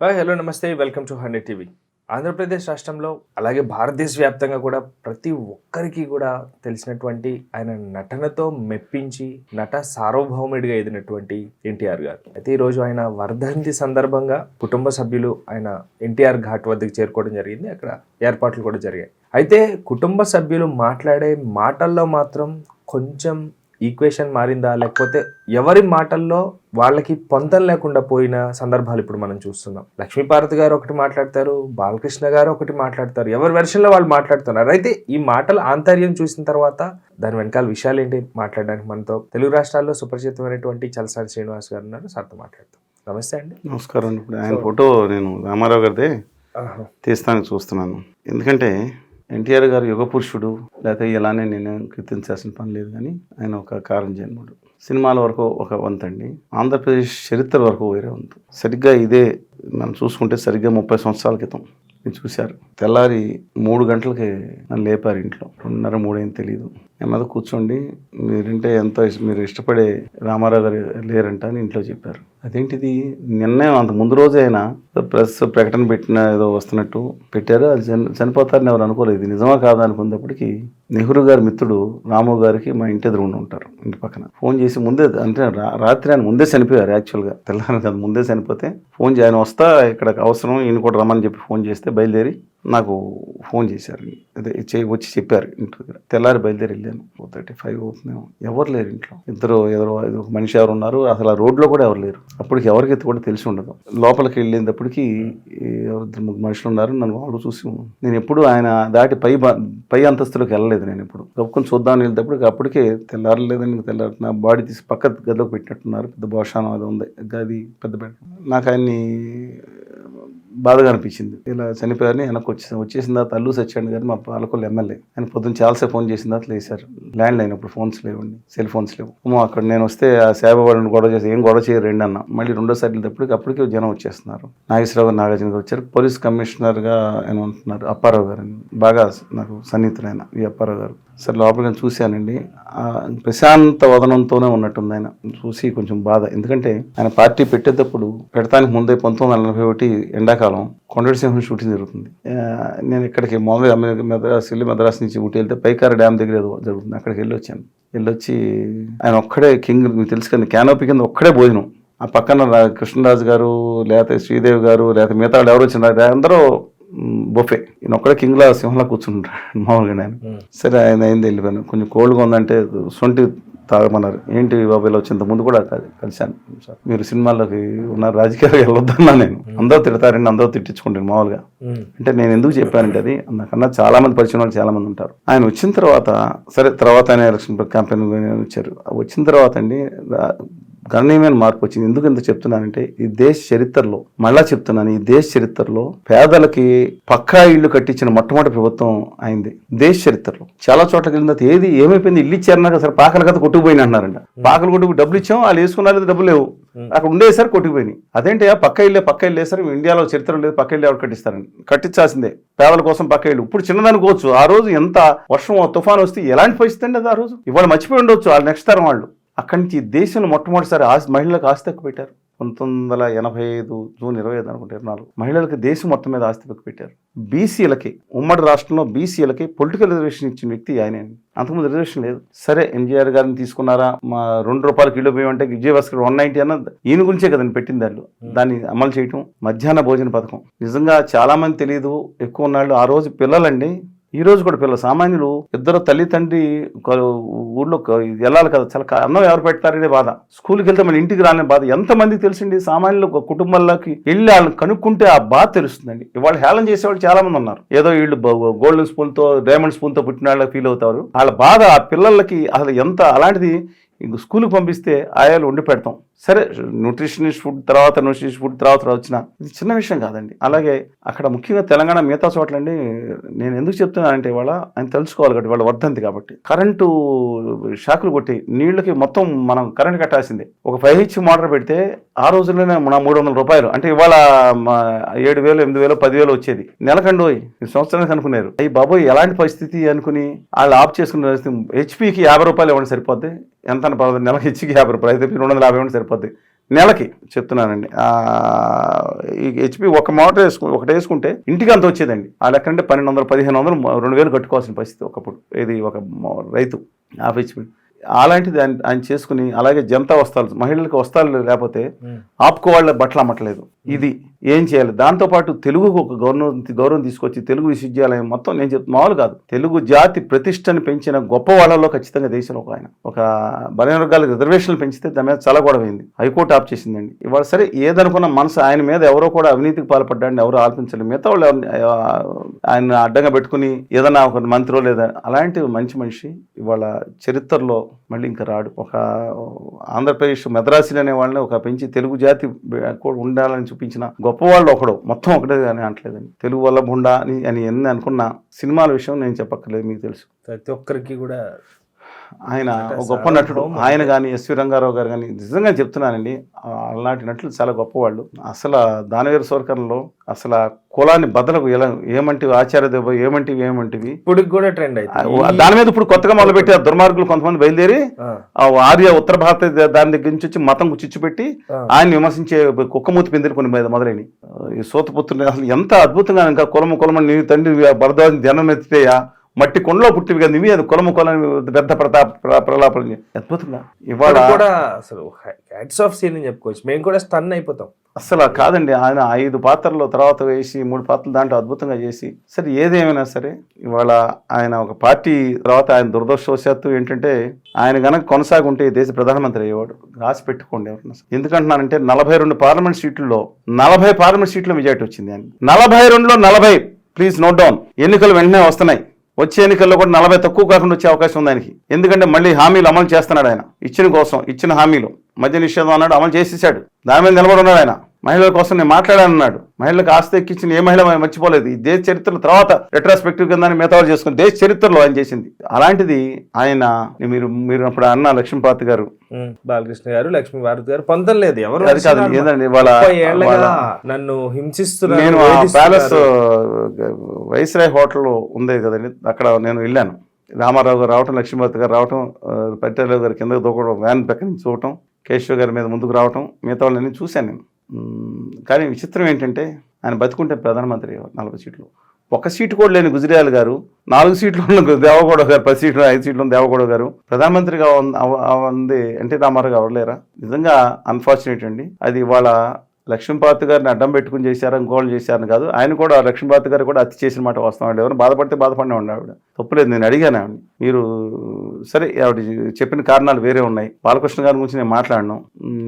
Hi hello నమస్తే welcome to hundred TV. Andhra Pradesh రాష్ట్రంలో అలాగే భారతదేశ వ్యాప్తంగా కూడా ప్రతి ఒక్కరికి కూడా తెలిసినటువంటి ఆయన నటనతో మెప్పించి నట సార్వభౌముడిగా ఎదిగినటువంటి ఎన్టీఆర్ గారు. అయితే ఈరోజు ఆయన వర్ధంతి సందర్భంగా కుటుంబ సభ్యులు ఆయన ఎన్టీఆర్ ఘాట్ వద్దకు చేరుకోవడం జరిగింది. అక్కడ ఏర్పాట్లు కూడా జరిగాయి. అయితే కుటుంబ సభ్యులు మాట్లాడే మాటల్లో మాత్రం కొంచెం ఈక్వేషన్ మారిందా? లేకపోతే ఎవరి మాటల్లో వాళ్ళకి పొంతం లేకుండా పోయిన సందర్భాలు ఇప్పుడు మనం చూస్తున్నాం. లక్ష్మీపార్వతి గారు ఒకటి మాట్లాడతారు బాలకృష్ణ గారు ఒకటి మాట్లాడతారు ఎవరి వెర్షన్లో వాళ్ళు మాట్లాడుతున్నారు? అయితే ఈ మాటల ఆంతర్యం చూసిన తర్వాత దాని వెనకాల విషయాలు ఏంటి మాట్లాడడానికి మనతో? తెలుగు రాష్ట్రాల్లో సుపరిచితమైనటువంటి చలసాని శ్రీనివాస్ గారు ఉన్నారు. సార్తో మాట్లాడతాం. నమస్తే అండి. నమస్కారం ఆయన ఫోటో నేను రామారావు గారిదే తీస్తానికి చూస్తున్నాను. ఎందుకంటే ఎన్టీఆర్ గారు యుగ పురుషుడు లేకపోతే ఇలానే నేను కీర్తించాల్సిన పని లేదు కానీ ఆయన ఒక కారణం జన్ముడు. సినిమాల వరకు ఒక వంతండి ఆంధ్రప్రదేశ్ చరిత్ర వరకు వేరే వంతు. సరిగ్గా ఇదే మనం చూసుకుంటే సరిగ్గా ముప్పై సంవత్సరాల క్రితం నేను చూశారు. తెల్లారి మూడు గంటలకి నన్ను లేపారు ఇంట్లో. రెండున్నర మూడేం తెలియదు నెమ్మది కూర్చోండి. మీరంటే ఎంతో మీరు ఇష్టపడే రామారావు గారు లేరంట అని ఇంట్లో చెప్పారు. అదేంటిది? నిన్నే అంత ముందు రోజైనా అయినా ప్రెస్ ప్రకటన పెట్టిన ఏదో వస్తున్నట్టు పెట్టారు. అది చని చనిపోతారని ఎవరు అనుకోలేదు. ఇది నిజమా కాదా అనుకున్నప్పటికీ నెహ్రూ గారి మిత్రుడు రాము గారికి మా ఇంటి ఎదురుగుండా ఉంటారు ఇంటి పక్కన. ఫోన్ చేసి ముందే అంటే రాత్రి ఆయన ముందే చనిపోయారు యాక్చువల్గా. తెల్లారి కాదు ముందే చనిపోతే ఫోన్ చేసి ఆయన వస్తా ఇక్కడ అవసరం ఈయన కూడా రమ్మని చెప్పి ఫోన్ చేస్తే బయలుదేరి నాకు ఫోన్ చేశారు. అదే వచ్చి చెప్పారు ఇంటి దగ్గర. తెల్లారి బయలుదేరి వెళ్ళాను ఫోర్ థర్టీ ఫైవ్ అవుతుందేమో. ఎవరు లేరు ఇంట్లో. ఇద్దరు ఎవరు ఇది ఒక మనిషి ఎవరు ఉన్నారు. అసలు ఆ రోడ్లో కూడా ఎవరు లేరు. అప్పటికి ఎవరికైతే కూడా తెలిసి ఉండదు. లోపలికి వెళ్ళేటప్పటికి ఎవరు ఇద్దరు ముగ్గురు మనుషులు ఉన్నారు. నన్ను వాళ్ళు చూసి నేను ఎప్పుడు ఆయన దాటి పై పై అంతస్తులోకి వెళ్ళలేదు నేను ఇప్పుడు గొప్పకొని చూద్దామని వెళ్ళేటప్పుడు అప్పటికే తెల్లారలేదని తెల్లారి నా బాడీ తీసి పక్క గదిలోకి పెట్టినట్టున్నారు. పెద్ద భోషానం అది ఉంది. గది పెద్ద నాకు ఆయన్ని బాధగా అనిపించింది. ఇలా చనిపోయారని వెనక్కి వచ్చేసాను వచ్చేసిన తర్వాత అల్లు సత్యాన్ని గారు మా పాలకొల్లు ఎమ్మెల్యే. ఆయన పొద్దున్న చాలాసేపు ఫోన్ చేసిన తర్వాత లేచారు. ల్యాండ్ లైన్ అప్పుడు ఫోన్స్ లేవండి సెల్ ఫోన్స్ లేవు. అమ్మో అక్కడ నేను వస్తే ఆ సేవవాడిని గొడవ చేసి ఏం గొడవ చేయరు రెండు అన్న. మళ్ళీ రెండోసారి వెళ్ళేటప్పటికి అప్పటికే జనం వచ్చేస్తున్నారు. నాగేశ్వరరావు గారు నాగార్జున గారు వచ్చారు. పోలీస్ కమిషనర్గా ఆయన ఉంటున్నారు. అప్పారావు గారు అని బాగా నాకు సన్నిహితులైన ఈ అప్పారావు గారు. సరే లోపలికి నేను చూశానండి. ప్రశాంత వదనంతోనే ఉన్నట్టుంది ఆయన. చూసి కొంచెం బాధ. ఎందుకంటే ఆయన పార్టీ పెట్టేటప్పుడు పెడతానికి ముందే పంతొమ్మిది వందల నలభై ఒకటి ఎండాకాలం కొండటి సింహం షూటింగ్ జరుగుతుంది. నేను ఇక్కడికి మామూలుగా మెద్రాస్ వెళ్ళి మద్రాసు నుంచి ఊటీ వెళ్తే పైకార డ్యామ్ దగ్గర ఏదో జరుగుతుంది. అక్కడికి వెళ్ళి వచ్చాను వెళ్ళొచ్చి ఆయన ఒక్కడే కింగ్ మీకు తెలుసు కదా క్యానోపీ కింద ఒక్కడే భోజనం. ఆ పక్కన కృష్ణరాజు గారు లేకపోతే శ్రీదేవి గారు లేకపోతే మిగతా వాళ్ళు ఎవరు వచ్చినారు. అందరూ బొఫే. ఈయన ఒక్కడే కింగ్లా సింహంలా కూర్చుంటారు మామూలుగా నేను. సరే ఆయన అయింది వెళ్ళిపోయాను కొంచెం కోల్డ్గా ఉందంటే సొంటి తాగమన్నారు. ఏంటి బాబు ఇలా వచ్చేంత ముందు కూడా కలి- కలిశాను. సార్ మీరు సినిమాల్లోకి ఉన్నారు రాజకీయాలు వెళ్ళొద్దన్నా నేను. అందరూ తిడతారండి అందరూ తిట్టించుకుంటాను మామూలుగా. అంటే నేను ఎందుకు చెప్పానంటే అది నాకన్నా చాలా మంది పరిచయం వాళ్ళు చాలా మంది ఉంటారు. ఆయన వచ్చిన తర్వాత సరే తర్వాత ఆయన ఎలక్షన్ క్యాంపెయిన్ వచ్చారు. వచ్చిన తర్వాత అండి గణనీయమైన మార్పు వచ్చింది. ఎందుకు ఇంత చెప్తున్నానంటే ఈ దేశ చరిత్రలో మళ్ళా చెప్తున్నాను ఈ దేశ చరిత్రలో పేదలకి పక్కా ఇల్లు కట్టించిన మొట్టమొదటి ప్రభుత్వం అయింది. దేశ చరిత్రలో. చాలా చోట్లకి వెళ్ళిన ఏది ఏమైపోయింది? ఇల్లు ఇచ్చారన్నా సరే పాకల కథ కొట్టుకుపోయిన అంటున్నారంట పాకలు కొట్టుకు డబ్బులు ఇచ్చాం వాళ్ళు వేసుకున్నారు డబ్బులు లేవు. అక్కడ ఉండేసరి కొట్టుకుపోయినాయి. అదేంటి ఆ పక్క ఇల్లే పక్క ఇల్లు వేసారు ఇండియాలో చరిత్ర లేదు పక్క ఇల్లు ఎవరు కట్టిస్తారని. కట్టించాల్సిందే. పేదల కోసం పక్క ఇల్లు. ఇప్పుడు చిన్నదనుకోవచ్చు ఆ రోజు ఎంత వర్షం తుఫాన్ వస్తే ఎలాంటి పరిస్థితి అండి అది ఆ రోజు? ఇవాళ మర్చిపోయి ఉండొచ్చు. వాళ్ళు నెక్స్ట్ తరం వాళ్ళు. అక్కడి నుంచి దేశంలో మొట్టమొదటిసారి ఆస్తి మహిళలకు ఆస్తి ఎక్కువ పెట్టారు. పంతొమ్మిది వందల ఎనభై ఐదు జూన్ ఇరవై ఐదు అనుకుంటే ఇరవై నాలుగు. మహిళలకు దేశం మొత్తం మీద ఆస్తి ఎక్కువ పెట్టారు. బీసీలకి ఉమ్మడి రాష్ట్రంలో బీసీలకి పొలిటికల్ రిజర్వేషన్ ఇచ్చిన వ్యక్తి ఆయనే అంతకుముందు రిజర్వేషన్ లేదు. సరే ఎంజీఆర్ గారిని తీసుకున్నారా? మా రెండు రూపాయల కిలో బియ్యం అంటే విజయభాస్కర్ వన్ నైన్టీ అన్న ఈయన గురించే కదండి పెట్టింది దాంట్లో దాన్ని అమలు చేయటం. మధ్యాహ్న భోజన పథకం. నిజంగా చాలా మంది తెలియదు. ఎక్కువ ఉన్నాళ్ళు ఆ రోజు పిల్లలండి. ఈ రోజు కూడా పిల్లలు సామాన్యులు ఇద్దరు తల్లి తండ్రి ఒక ఊళ్ళో వెళ్ళాలి కదా చాలా అన్నం ఎవరు పెడతారనే బాధ. స్కూల్కి వెళ్తే మన ఇంటికి రాని బాధ. ఎంతమంది తెలిసింది సామాన్యులు ఒక కుటుంబంలోకి వెళ్ళి వాళ్ళని కనుక్కుంటే ఆ బాధ తెలుస్తుందండి. ఇవాళ హేళన చేసేవాళ్ళు చాలా మంది ఉన్నారు. ఏదో వీళ్ళు గోల్డెన్ స్పూన్తో డైమండ్ స్పూన్తో పుట్టిన వాళ్ళకి ఫీల్ అవుతారు. వాళ్ళ బాధ ఆ పిల్లలకి అసలు ఎంత అలాంటిది ఇంక స్కూల్కి పంపిస్తే ఆయాలు వండి పెడతాం. సరే న్యూట్రిషనిస్ట్ ఫుడ్ తర్వాత న్యూట్రిషనిస్ట్ ఫుడ్ తర్వాత వచ్చిన ఇది చిన్న విషయం కాదండి. అలాగే అక్కడ ముఖ్యంగా తెలంగాణ మిగతా చోట్లండి నేను ఎందుకు చెప్తున్నానంటే ఇవాళ ఆయన తెలుసుకోవాలి కాబట్టి వాళ్ళ వర్ధంతి కాబట్టి. కరెంటు షాకులు కొట్టి నీళ్ళకి మొత్తం మనం కరెంట్ కట్టాల్సిందే. ఒక ఫైవ్ హెచ్ మోటార్ పెడితే ఆ రోజుల్లోనే మన మూడు వందల రూపాయలు. అంటే ఇవాళ ఏడు వేలు ఎనిమిది వేలు పదివేలు వచ్చేది. నెలకండోయ్ ఈ సంవత్సరానికి అనుకున్నారు. అయ్యి బాబోయ్ ఎలాంటి పరిస్థితి అనుకుని వాళ్ళు ఆఫ్ చేసుకున్న హెచ్పికి యాభై రూపాయలు ఇవ్వండి సరిపోద్ది. ఎంత పర్వాలేదు నెలకి హెచ్కి యాభై రూపాయలు. అయితే రెండు వందల యాభై ఇవ్వండి సరిపోద్ది. నెలకి చెప్తున్నానండి. ఈ హెచ్పి ఒక మోటార్ వేసుకు ఒకటి వేసుకుంటే ఇంటికి అంత వచ్చేదండి. ఆ లెక్క అంటే పన్నెండు వందలు పదిహేను వందలు రెండు వేలు కట్టుకోవాల్సిన పరిస్థితి ఒకప్పుడు. ఇది ఒక రైతు హాఫ్ హెచ్పి. అలాంటిది ఆయన చేసుకుని అలాగే జనతా వస్తాలు మహిళలకు వస్తాలు లేకపోతే ఆపుకో వాళ్ళ బట్టలు అమ్మట్లేదు. ఇది ఏం చేయాలి? దాంతోపాటు తెలుగుకు ఒక గౌరవం గౌరవం తీసుకొచ్చి తెలుగు విశ్వవిద్యాలయం మొత్తం నేను చెప్తున్నా మామూలు కాదు. తెలుగు జాతి ప్రతిష్టను పెంచిన గొప్ప వాళ్ళలో ఖచ్చితంగా దేశంలో ఒక ఆయన. ఒక బలవర్గాలకు రిజర్వేషన్లు పెంచితే దాని మీద చాలా గొడవ హైకోర్టు ఆప్ చేసిందండి. ఇవాళ సరే ఏదనుకున్న మనసు ఆయన మీద ఎవరో కూడా అవినీతికి పాల్పడ్డాన్ని ఎవరు ఆల్పించలేదు మిగతా వాళ్ళు ఆయన అడ్డంగా పెట్టుకుని ఏదైనా ఒక మంత్రో లేదా అలాంటి మంచి మనిషి ఇవాళ చరిత్రలో మళ్ళీ ఇంకా రాడు. ఒక ఆంధ్రప్రదేశ్ మెద్రాసీలు అనే వాళ్ళని ఒక పెంచి తెలుగు జాతి కూడా ఉండాలని చూపించిన గొప్ప వాళ్ళు ఒకడు. మొత్తం ఒకటే అని అనట్లేదండి. తెలుగు వల్ల బుండా అని అని ఎన్ని అనుకున్న సినిమాల విషయం నేను చెప్పక్కర్లేదు మీకు తెలుసు. ప్రతి ఒక్కరికి కూడా ఆయన ఒక గొప్ప నటుడు. ఆయన కానీ ఎస్వి రంగారావు గారు కానీ నిజంగా చెప్తున్నానండి అలాంటి నటులు చాలా గొప్పవాళ్ళు. అసలు దానవీర సోరకరంలో అసలు కులాన్ని బదలకు ఎలా ఏమంటివి ఆచార్య దెబ్బ ఏమంటివి ఏమంటివి? ఇప్పటికి కూడా ట్రెండ్ ఆ, అయితే దాని మీద ఇప్పుడు కొత్తగా మొదలుపెట్టి ఆ దుర్మార్గులు కొంతమంది బయలుదేరి ఆ. ఆర్య ఉత్తర భారత దాని దగ్గర నుంచి వచ్చి మతం చిచ్చు పెట్టి ఆయన విమర్శించే కుక్కమూతి పిందెలు కొన్ని మీద మొదలైనవి. ఈ సూతపుత్రుని అసలు ఎంత అద్భుతంగా ఇంకా కులము కులము నీ తండ్రి భరద్వాజం జనం ఎత్తితేయా మట్టి కొండలో పుట్టివి కదా ఇవి అది కులము కులని పెద్ద ప్రతాప ప్ర- ప్రలాపన చే- అద్భుతంగా. ఇవాళ కూడా అసలు హ్యాట్స్ ఆఫ్ సీన్ అని చెప్పుకోవచ్చు. మేము కూడా స్టన్ అయిపోతాం. అసలు కాదండి ఆయన ఐదు పాత్రలు తర్వాత వేసి మూడు పాత్రలు దాంట్లో అద్భుతంగా చేసి సరే ఏదేమైనా సరే ఇవాళ ఆయన ఒక పార్టీ తర్వాత ఆయన దురదృష్టవశాత్తు ఏంటంటే ఆయన గనక కొనసాగుంటే దేశ ప్రధానమంత్రి అయ్యేవాడు. రాసి పెట్టుకోండి ఎవరన్నా సరే. ఎందుకంటున్నానంటే నలభై రెండు పార్లమెంట్ సీట్లలో నలభై పార్లమెంట్ సీట్లు మెజార్టీ వచ్చింది ఆయన నలభై రెండులో నలభై ప్లీజ్ నోట్ డౌన్. ఎన్నికలు వెంటనే వస్తున్నాయి. వచ్చే ఎన్నికల్లో కూడా నలభై తక్కువ కాకుండా వచ్చే అవకాశం ఉంది ఆయనకి. ఎందుకంటే మళ్ళీ హామీలు అమలు చేస్తున్నాడు ఆయన. ఇచ్చిన కోసం ఇచ్చిన హామీలు. మద్య నిషేధం అన్నాడు అమలు చేసేసాడు. దాని మీద నిలబడి ఉన్నాడు ఆయన. మహిళల కోసం నేను మాట్లాడానన్నాడు మహిళలకు ఆస్తి ఎక్కించిన ఏ మహిళ మర్చిపోలేదు. ఈ దేశ చరిత్రలో తర్వాత రెట్రాస్పెక్టివ్ కింద మిగతా వాళ్ళు చేసుకుని దేశ చరిత్రలో ఆయన చేసింది. అలాంటిది ఆయన మీరు మీరు అప్పుడు అన్న లక్ష్మీపాతి గారు. బాలకృష్ణ గారు లక్ష్మీ భారత్ గారు పొంతం లేదు. ఎవరు కాదు ఏదండి వాళ్ళ నన్ను హింసిస్తున్నారు నేను. ప్యాలెస్ వైస్రాయ్ హోటల్ ఉంది కదండి. అక్కడ నేను వెళ్ళాను. రామారావు గారు రావటం లక్ష్మీపతి గారు రావటం పట్టేరావు గారి కిందకు దూకడం వ్యాన్ పక్క నుంచి చూడటం కేశవ్ గారి మీద ముందుకు రావటం మిగతా వాళ్ళని చూశాను నేను. కానీ విచిత్రం ఏంటంటే ఆయన బతుకుంటే ప్రధానమంత్రి నలభై సీట్లు. ఒక సీటు కూడా లేని గుజరాల్ గారు నాలుగు సీట్లు ఉన్న దేవగౌడ గారు పది సీట్లు ఐదు సీట్లు ఉన్న దేవగౌడ గారు ప్రధానమంత్రిగా ఉంది. ఎన్టీ రామారావు గారు అవ్వలేరా నిజంగా అన్ఫార్చునేట్ అండి. అది వాళ్ళ లక్ష్మీపాత్ గారిని అడ్డం పెట్టుకుని చేశారు ఇంకోళ్ళు చేశారని కాదు. ఆయన కూడా లక్ష్మీపాత్ గారు కూడా అతి చేసిన మాట వస్తామండి ఎవరు బాధపడితే బాధపడినా ఉండి ఆవిడ. తప్పులేదు నేను అడిగాను ఆవిడ మీరు సరే ఆవిడ చెప్పిన కారణాలు వేరే ఉన్నాయి. బాలకృష్ణ గారి గురించి నేను మాట్లాడను.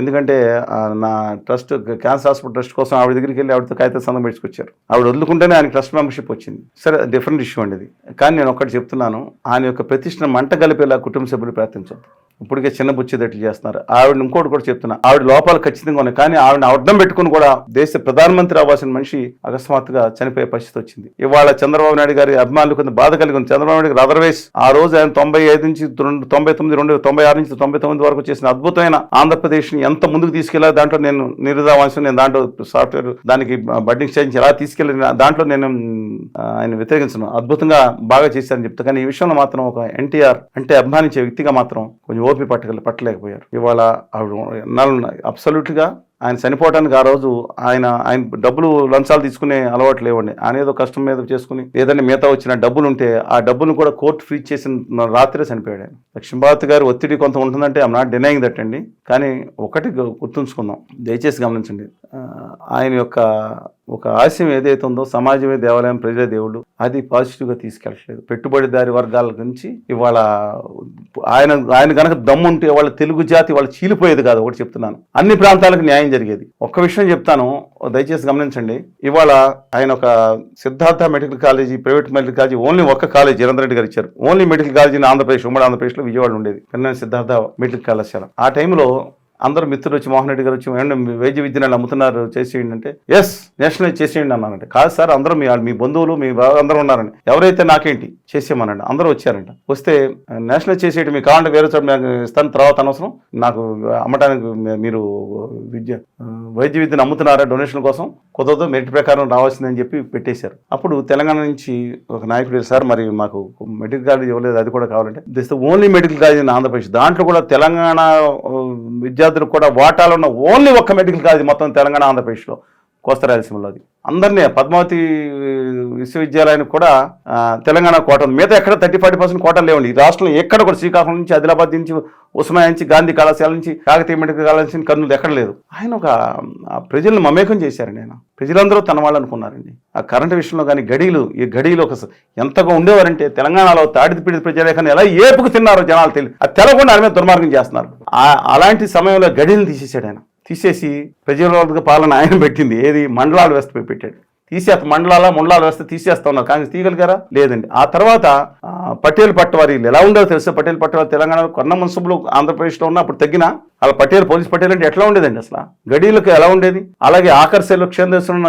ఎందుకంటే నా ట్రస్ట్ క్యాన్సర్ హాస్పిటల్ ట్రస్ట్ కోసం ఆవిడ దగ్గరికి వెళ్ళి ఆవిడతో కాగితం సందం పెట్టుకొచ్చారు. ఆవిడ వదులుకుంటేనే ఆయన ట్రస్ట్ మెంబర్షిప్ వచ్చింది. సరే డిఫరెంట్ ఇష్యూ అండి ఇది. కానీ నేను ఒక్కటి చెప్తున్నాను. ఆయన యొక్క ప్రతిష్టను మంట గలిపేలా కుటుంబ సభ్యులు ప్రయత్నించొద్దు. ఇప్పటికే చిన్న బుచ్చిదట్లు చేస్తున్నారు. ఆవిడ ఇంకోటి కూడా చెప్తున్నా. ఆవిడ లోపాలు ఖచ్చితంగా ఉన్నాయి. కానీ ఆవిడ అడ్డం పెట్టుకుని కూడా దేశ ప్రధానమంత్రి అవ్వాల్సిన మనిషి అకస్మాత్తుగా చనిపోయే పరిస్థితి వచ్చింది. ఇవాళ చంద్రబాబు నాయుడు గారి అభిమానులు కొంత బాధ కలిగి ఉంది. చంద్రబాబు నాయుడు గారు అదర్వైజ్ ఆ రోజు ఆయన తొంభై ఐదు నుంచి రెండు తొంభై తొమ్మిది రెండు తొంభై ఆరు నుంచి తొంభై తొమ్మిది వరకు చేసిన అద్భుతమైన ఆంధ్రప్రదేశ్ని ఎంత ముందుకు తీసుకెళ్ళాలి దాంట్లో నేను నిరుదావాంశం నేను దాంట్లో సాఫ్ట్వేర్ దానికి బడ్డింగ్ స్టేజ్ ఎలా తీసుకెళ్ళిన దాంట్లో నేను ఆయన వ్యతిరేకించను. అద్భుతంగా బాగా చేశారని చెప్తా. కానీ ఈ విషయంలో మాత్రం ఒక ఎన్టీఆర్ అంటే అభిమానించే వ్యక్తిగా మాత్రం కొంచెం ఓపి పట్టగల పట్టలేకపోయారు. ఇవాళ ఆవిడ అబ్సల్యూట్గా ఆయన చనిపోవడానికి ఆ రోజు ఆయన ఆయన డబ్బులు లంచాలు తీసుకునే అలవాటు లేవండి. ఆయన ఏదో కష్టం మీద చేసుకుని ఏదైనా మిగతా వచ్చిన డబ్బులు ఉంటే ఆ డబ్బును కూడా కోర్టు ఫ్రీజ్ చేసిన రాత్రే చనిపోయాడు ఆయన. లక్ష్మీభారత్ గారు ఒత్తిడి కొంత ఉంటుందంటే ఐమ్ నాట్ డినయింగ్ దట్ అండి. కానీ ఒకటి గుర్తుంచుకుందాం. దయచేసి గమనించండి. ఆయన యొక్క ఒక ఆశయం ఏదైతే ఉందో సమాజమే దేవాలయం ప్రజలే దేవుడు అది పాజిటివ్గా తీసుకెళ్ళట్లేదు. పెట్టుబడిదారి వర్గాల నుంచి ఇవాళ ఆయన ఆయన కనుక దమ్ముంటే వాళ్ళ తెలుగు జాతి వాళ్ళు చీలిపోయేది కాదు ఒకటి చెప్తున్నాను. అన్ని ప్రాంతాలకు న్యాయం జరిగేది. ఒక్క విషయం చెప్తాను దయచేసి గమనించండి. ఇవాళ ఆయన ఒక Siddhartha medical college private medical college only ఒక్క కాలేజ్ జగన్ రెడ్డి గారు ఇచ్చారు. ఓన్లీ మెడికల్ కాలేజీ ఆంధ్రప్రదేశ్ ఉమ్మడి ఆంధ్రప్రదేశ్లో విజయవాడ ఉండేది. కన్నా సిద్ధార్థ మెడికల్ కళాశాల. ఆ టైంలో అందరు మిత్రులు వచ్చి మోహన్ రెడ్డి గారు వచ్చి "ఏమండి, వైద్య విద్యను అమ్ముతున్నారు చేసేయండి అంటే ఎస్ నేషనలైజ్ చేసేయండి అన్నానంటే కాదు సార్ అందరూ మీ మీ బంధువులు మీ అందరూ ఉన్నారని ఎవరైతే నాకేంటి చేసేయమనండి. అందరూ వచ్చారంట. వస్తే నేషనలైజ్ చేసేటి మీకు కావాలంటే వేరే చోట ఇస్తాను తర్వాత అనవసరం. నాకు అమ్మటానికి మీరు విద్య వైద్య విద్యను అమ్ముతున్నారా డొనేషన్ కోసం? కుదరదు మెరిట్ ప్రకారం రావాల్సిందని చెప్పి పెట్టేశారు. అప్పుడు తెలంగాణ నుంచి ఒక నాయకుడు సార్ మరి మాకు మెడికల్ కాలేజ్ ఇవ్వలేదు అది కూడా కావాలంటే this only medical college in Andhra Pradesh. దాంట్లో కూడా తెలంగాణ విద్యా విద్యార్థులకు కూడా వాటాలు ఉన్న ఓన్లీ ఒక్క మెడికల్ కాలేజ్ మొత్తం తెలంగాణ ఆంధ్రప్రదేశ్లో. కోస్తా రాయలసీమలోది అందరినీ పద్మావతి విశ్వవిద్యాలయానికి కూడా తెలంగాణ కోట ఉంది. మిగతా ఎక్కడ థర్టీ ఫార్టీ పర్సెంట్ కోటలు లేవండి. ఈ రాష్ట్రంలో ఎక్కడ కూడా శ్రీకాకుళం నుంచి ఆదిలాబాద్ నుంచి ఉస్మాయా నుంచి గాంధీ కళాశాల నుంచి కాకతీయ మెడికల్ కళాశాల నుంచి కర్నూలు ఎక్కడ లేదు. ఆయన ఒక ఆ, ప్రజలను మమేకం చేశారండి ఆయన. ప్రజలందరూ తన వాళ్ళు అనుకున్నారండి. ఆ కరెంటు విషయంలో కానీ గడిలు ఈ గడీలు ఒక ఎంతగా ఉండేవారంటే తెలంగాణలో తాడిది పీడిత కానీ ఎలా ఏపుకు తిన్నారో జనాలు తెలియదు అది తెలకుండా ఆయన మీద దుర్మార్గం చేస్తున్నారు. అలాంటి సమయంలో గడిని తీసేసాడు ఆయన. తీసేసి ప్రజల పాలన ఆయన పెట్టింది. ఏది? మండలాలు వ్యవస్థ పెట్టాడు. తీసేస్త మండలాల మండలాల వ్యవస్థ తీసేస్తా ఉన్నారు కాంగ్రెస్ తీయగలిగారా లేదండి. ఆ తర్వాత పటేల్ పట్టవారి ఎలా ఉండేదో తెలుసు? పటేల్ పట్టవారి తెలంగాణలో కొన్న మున్సిపల్ ఆంధ్రప్రదేశ్లో ఉన్న అప్పుడు తగ్గిన అలా పటేల్ పోలీస్ పటేల్ అంటే ఎట్లా ఉండేదండి అసలు? గడీలకు ఎలా ఉండేది? అలాగే ఆకర్షణలు క్షేత్రం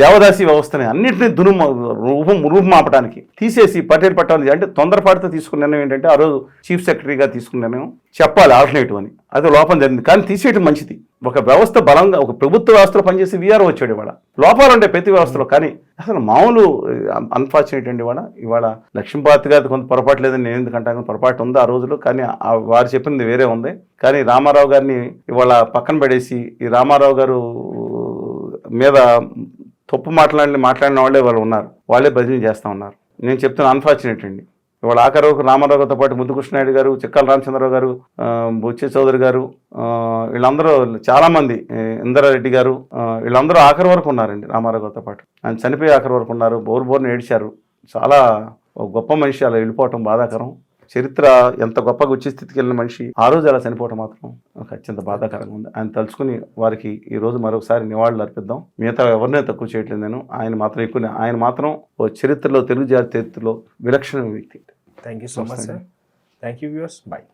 దేవదాసి వ్యవస్థని అన్నింటినీ దురుమ రూపం రూపుమాపడానికి తీసేసి పటేల్ పట్టాలి అంటే తొందరపాటుతో తీసుకున్న నిర్ణయం ఏంటంటే ఆ రోజు చీఫ్ సెక్రటరీగా తీసుకున్న నిర్ణయం చెప్పాలి ఆల్టర్నేటివ్ అని. అది లోపం జరిగింది. కానీ తీసేయడం మంచిది. ఒక వ్యవస్థ బలంగా ఒక ప్రభుత్వ వ్యవస్థలో పనిచేసి వీఆర్ఓ వచ్చాడు ఇవాళ. లోపాలు ఉంటాయి ప్రతి వ్యవస్థలో కానీ అసలు మామూలు అన్ఫార్చునేట్ అండి ఇవాళ? ఇవాళ లక్ష్మీపాతి గారి కొంత పొరపాటు లేదని నేను ఎందుకంటాను పొరపాటు ఉంది ఆ రోజులో? కానీ వారు చెప్పింది వేరే ఉంది. కానీ రామారావు గారిని ఇవాళ పక్కన పడేసి ఈ రామారావు గారు మీద తప్పు మాట్లాడిన మాట్లాడిన వాళ్ళే వాళ్ళు ఉన్నారు. వాళ్ళే భజన చేస్తూ ఉన్నారు. నేను చెప్తున్నా అన్ఫార్చునేట్ అండి. ఇవాళ ఆఖరి వరకు రామారావుతో పాటు ముద్దుకృష్ణనాయుడు గారు చిక్కల రామచంద్రరావు గారు ఆ, బుచ్చి చౌదరి గారు వీళ్ళందరూ చాలామంది ఇందరారెడ్డి ఇందిరారెడ్డి గారు వీళ్ళందరూ ఆఖరి వరకు ఉన్నారండి రామారావుతో పాటు. ఆయన చనిపోయి ఆఖరి వరకు ఉన్నారు. బోరు బోరుని ఏడిచారు. చాలా గొప్ప మనిషి అలా వెళ్ళిపోవటం బాధాకరం. చరిత్ర ఎంత గొప్పగా ఉచ్చి స్థితికి వెళ్ళిన మనిషి ఆ రోజు అలా చనిపోవటం మాత్రం ఒక అత్యంత బాధాకరంగా ఉంది. ఆయన తలుచుకుని వారికి ఈ రోజు మరొకసారి నివాళులు అర్పిద్దాం. మిగతా ఎవరినే తక్కువ చేయట్లేదు నేను. ఆయన మాత్రం ఎక్కువ ఆయన మాత్రం ఓ చరిత్రలో తెలుగు జాతి చరిత్రలో విలక్షణ వ్యక్తి. Thank you so much sir thank you viewers bye